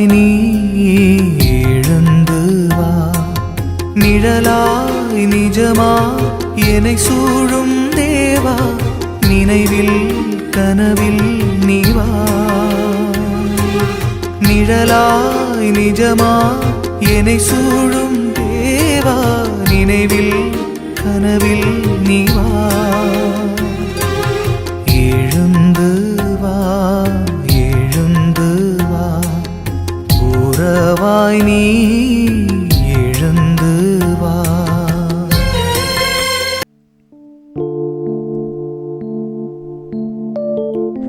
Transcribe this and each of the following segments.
நிழலாய் நீ எழுந்து வா. நிழலாய் நிஜமா என்னை சூழும் தேவா. நினைவில் கனவில் நீ வா. நிழலாய் நிஜமா என்னை சூழும் தேவா. நினைவில் கனவில் நீ வா.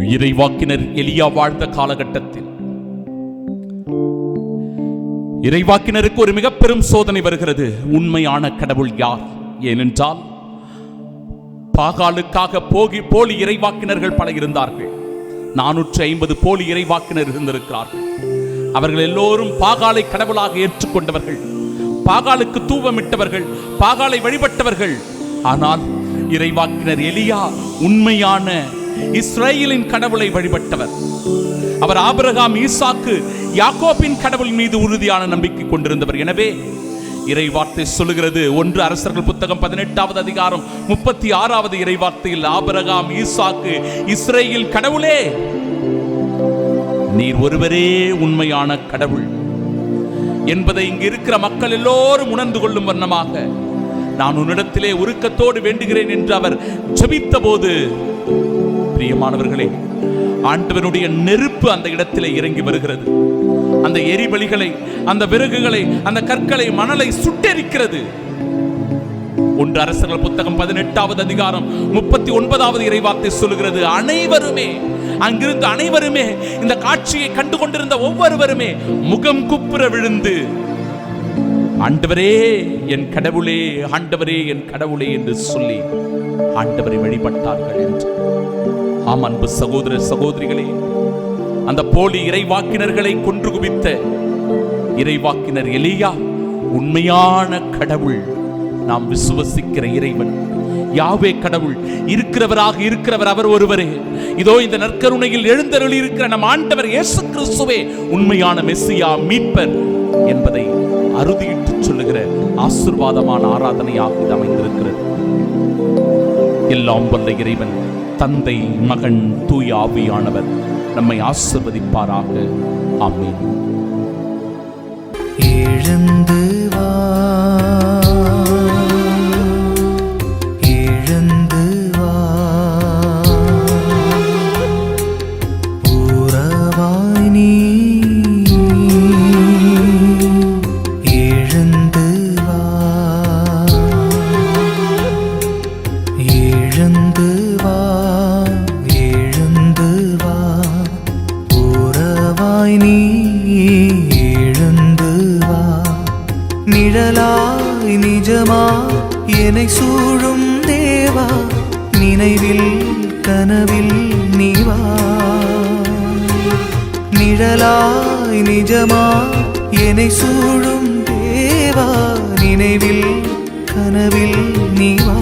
இறைவாக்கினர் எலியா வாழ்ந்த காலகட்டத்தில். இறைவாக்கினருக்கு ஒரு மிக பெரும் சோதனை வருகிறது. உண்மையான கடவுள் யார்? ஏனென்றால் பாகாலுக்காக போகி போலி இறைவாக்கினர்கள் பல இருந்தார்கள். நானூற்றி ஐம்பது போலி இறைவாக்கினர் இருந்திருக்கிறார்கள். அவர்கள் எல்லோரும் பாகாலை கடவுளாக ஏற்றுக்கொண்டவர்கள். பாகாலுக்கு தூவமிட்டவர்கள் பாகாலை வழிபட்டவர்கள். ஆனால் இறைவாக்கினர் எலியா உண்மையான இஸ்ரேலின் கடவுளை வழிபட்டவர். அவர் ஆபரகாம் ஈசாக்கு யாக்கோபின் கடவுள் மீது உறுதியான நம்பிக்கை கொண்டிருந்தவர். எனவே இறைவார்த்தை சொல்லுகிறது. ஒன்று அரசர்கள் புத்தகம் பதினெட்டாவது அதிகாரம் முப்பத்தி ஆறாவது இறைவார்த்தையில் ஆபரகாம் ஈசாக்கு இஸ்ரேல் கடவுளே நீர் ஒருவரே உண்மையான கடவுள். என்பதை இங்கு இருக்கிற மக்கள் எல்லோரும் உணர்ந்து கொள்ளும் வண்ணமாக நான் உன்னிடத்திலே உருக்கத்தோடு வேண்டுகிறேன் என்று அவர் ஜபித்த போது பிரியமானவர்களே ஆண்டவனுடைய நெருப்பு அந்த இடத்திலே இறங்கி வருகிறது. அந்த எரிபலிகளை அந்த விறகுகளை அந்த கற்களை மணலை சுட்டெரிக்கிறது. ஒன்று அரசர்கள் புத்தகம் பதினெட்டாவது அதிகாரம் முப்பத்தி ஒன்பதாவது இறைவார்த்தை சொல்லுகிறது அனைவருமே அங்கிருந்து அனைவருமே இந்த காட்சியை கண்டு கொண்டிருந்த ஒவ்வொருவருமே முகம் குப்புற விழுந்து ஆண்டவரே என் கடவுளே ஆண்டவரே என் கடவுளே என்று சொல்லி ஆண்டவரை வழிபட்டார்கள் என்று. ஆம் அன்பு சகோதர சகோதரிகளே அந்த போலி இறைவாக்கினர்களை கொன்று குவித்த இறைவாக்கினர் எலியா உண்மையான கடவுள் நாம் விசுவசிக்கிற இறைவன். யாவே கடவுள் இருக்கிறவராக இருக்கிறவர் அவர் ஒருவரே. இதோ இந்த நற்கருணையில் எழுந்தருளி இருக்கிற நம் ஆண்டவர் இயேசு கிறிஸ்துவே உண்மையான மெஸ்ஸியா மீட்பர் என்பதை அறுதியிட்டு இருக்கிற ஆசிர்வாதமான ஆராதனையாக இது அமைந்திருக்கிறது. எல்லாம் வல்ல இறைவன் தந்தை மகன் தூய் ஆவியானவர் நம்மை ஆசிர்வதிப்பாராக. ஆமீன். எழுந்து நிழலாய் நிஜமா? என்னை சூழும் தேவா? நினைவில் கனவில் நீவா? நிழலாய் நிஜமா? என்னை சூழும் தேவா? நினைவில் கனவில் நீவா?